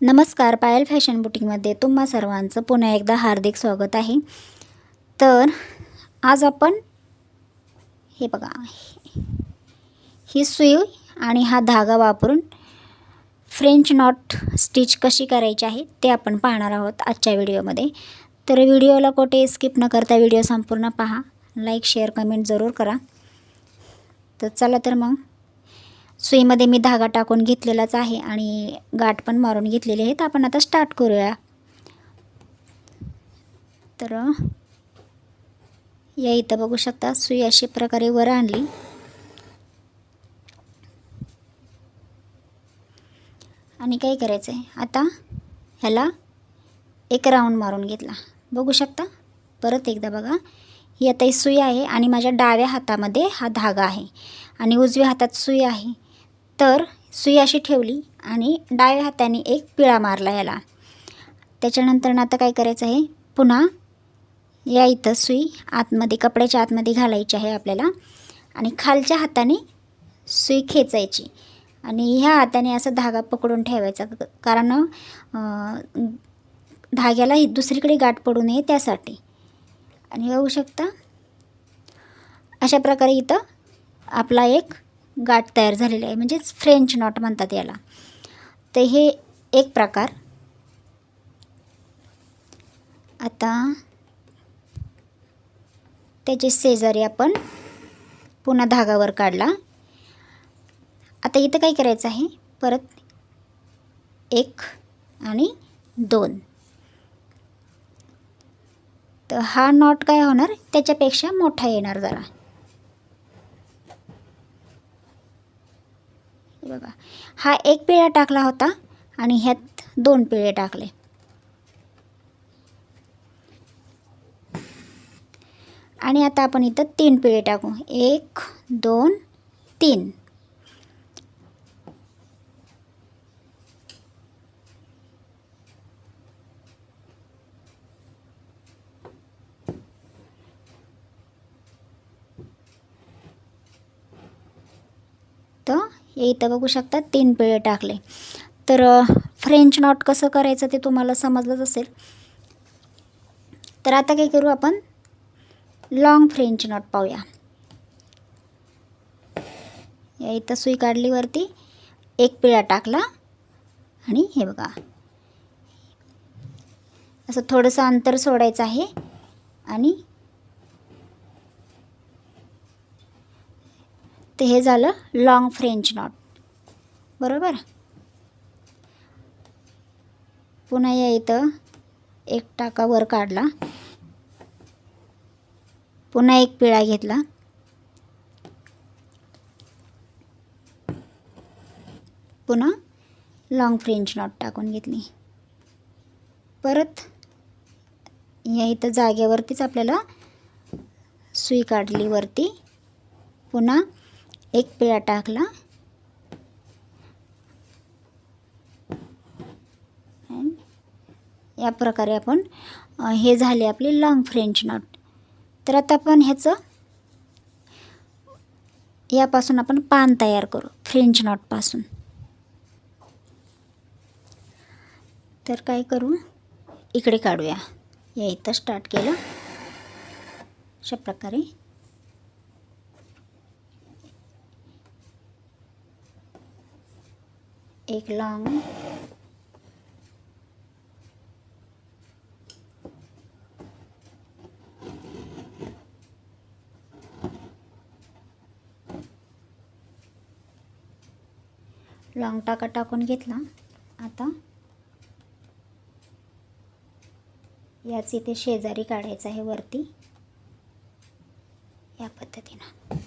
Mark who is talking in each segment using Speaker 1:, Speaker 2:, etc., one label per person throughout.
Speaker 1: नमस्कार पायल फॅशन बुटीकमध्ये तुम्हा सर्वांचं पुन्हा एकदा हार्दिक स्वागत आहे. तर आज आपण हे बघा ही सुई आणि हा धागा वापरून फ्रेंच नॉट स्टिच कशी करायची आहे ते आपण पाहणार आहोत आजच्या व्हिडिओमध्ये. तर व्हिडिओला कोठे स्किप न करता व्हिडिओ संपूर्ण पहा. लाईक शेअर कमेंट जरूर करा. तर चला तर मग सुईमध्ये मी धागा टाकून घेतलेलाच आहे आणि गाठ पण मारून घेतलेली आहे. तर आपण आता स्टार्ट करूया. तर या इथं बघू शकता सुई अशी प्रकारे वर आणली. आणि काय करायचं आहे आता ह्याला एक राऊंड मारून घेतला. बघू शकता? परत एकदा बघा. ही आता ही सुई आहे आणि माझ्या डाव्या हातामध्ये हा धागा आहे. आणि उजव्या हातात सुई आहे. तर सुई अशी ठेवली आणि डाव्या हाताने एक पिळा मारला याला. त्याच्यानंतर आता काय करायचं आहे? पुन्हा या इथं सुई आतमध्ये कपड्याच्या आतमध्ये घालायची आहे आपल्याला आणि खालच्या हाताने सुई खेचायची आणि ह्या हाताने असा धागा पकडून ठेवायचा कारण धाग्याला दुसरीकडे गाठ पडू नये त्यासाठी. आणि बघू शकता अशा प्रकारे इथं आपला एक गाठ तयार झालेली आहे. म्हणजेच फ्रेंच नॉट म्हणतात याला. तर हे एक प्रकार. आता त्याचे शेजारी आपण पुन्हा धागावर काढला. आता इथं काय करायचं आहे? परत एक आणि दोन. तर हा नॉट काय होणार? त्याच्यापेक्षा मोठा येणार जरा. बघा. हा एक पिळा टाकला होता आणि ह्यात दोन पिळे टाकले. आणि आता आपण इथं तीन पिळे टाकू. एक दोन तीन तर हे इथं बघू शकता तीन पिळे टाकले. तर फ्रेंच नॉट कसं करायचं ते तुम्हाला समजलंच असेल. तर आता काय करू आपण? लॉंग फ्रेंच नॉट पाहूया. या इथं सुई काढली वरती एक पिळा टाकला. आणि हे बघा. असं थोडंसं अंतर सोडायचं आहे. आणि ते हे झालं लॉंग फ्रेंच नॉट बरोबर? पुन्हा या इथं एक टाका वर काढला. पुन्हा एक पिळा घेतला. पुन्हा लॉंग फ्रेंच नॉट टाकून घेतली. परत या इथं जागेवरतीच आपल्याला सुई काढली वरती. पुन्हा एक पिळा टाकला. या प्रकारे आपण हे झाले आपले लॉंग फ्रेंच नॉट तर आता आपण ह्याचं यापासून आपण पान तयार करू फ्रेंच नॉटपासून तर काय करू इकडे काढूया. या इथं स्टार्ट केलं. अशा प्रकारे एक लॉंग लॉंग टाका टाकून घेतला. आता याच इथे शेजारी काढायचं आहे वरती. या पद्धतीनं.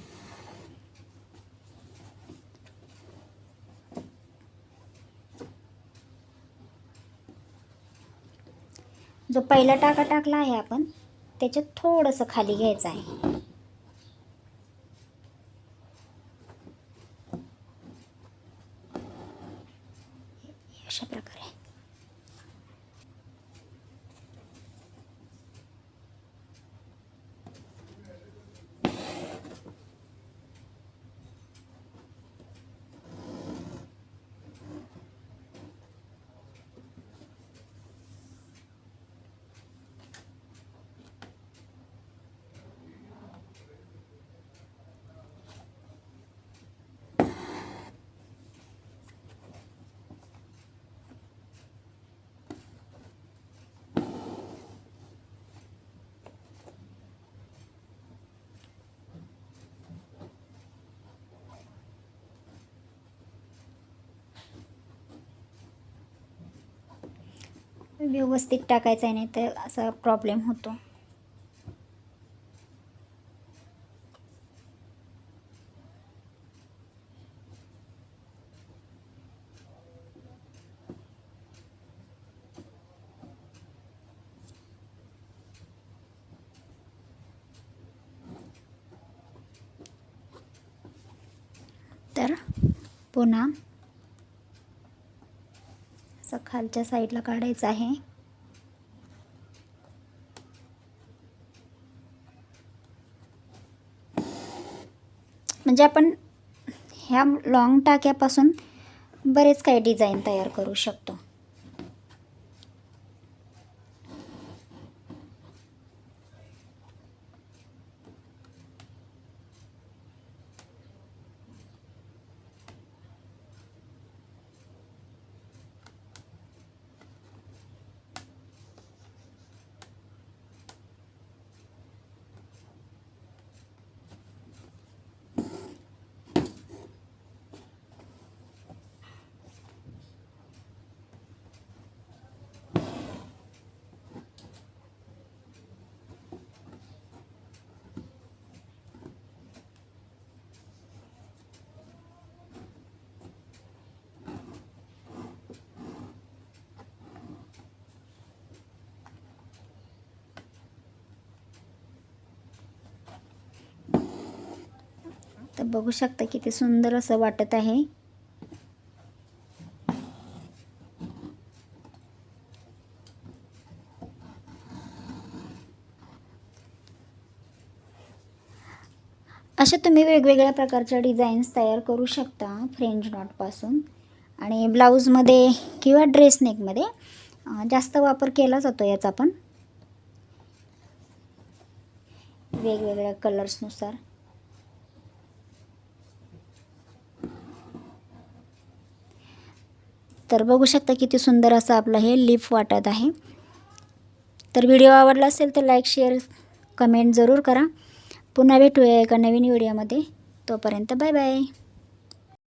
Speaker 1: जो पहिला टाका टाकला आहे आपण त्याच्यात थोडंसं खाली घ्यायचं आहे. अशा प्रकारे. व्यवस्थित टाकायचं आहे नाही तर असा प्रॉब्लेम होतो. तर पुन्हा असं खालच्या साईडला काढायचं आहे. म्हणजे आपण ह्या लॉंग टाक्यापासून बरेच काही डिझाईन तयार करू शकतो तर बघू शकता किती सुंदर असं वाटत आहे. अशा तुम्ही वेगवेगळ्या प्रकारच्या डिझाईन्स तयार करू शकता फ्रेंच नॉटपासून आणि ब्लाऊजमध्ये किंवा ड्रेस नेकमध्ये जास्त वापर केला जातो याचा पण. वेगवेगळ्या कलर्सनुसार तर बघू शकता किती सुंदर असं आपलं हे लिफ वाटत आहे. तर व्हिडिओ आवडला असेल तर लाईक शेअर कमेंट जरूर करा. पुन्हा भेटूया एका नवीन व्हिडिओमध्ये. तोपर्यंत बाय बाय.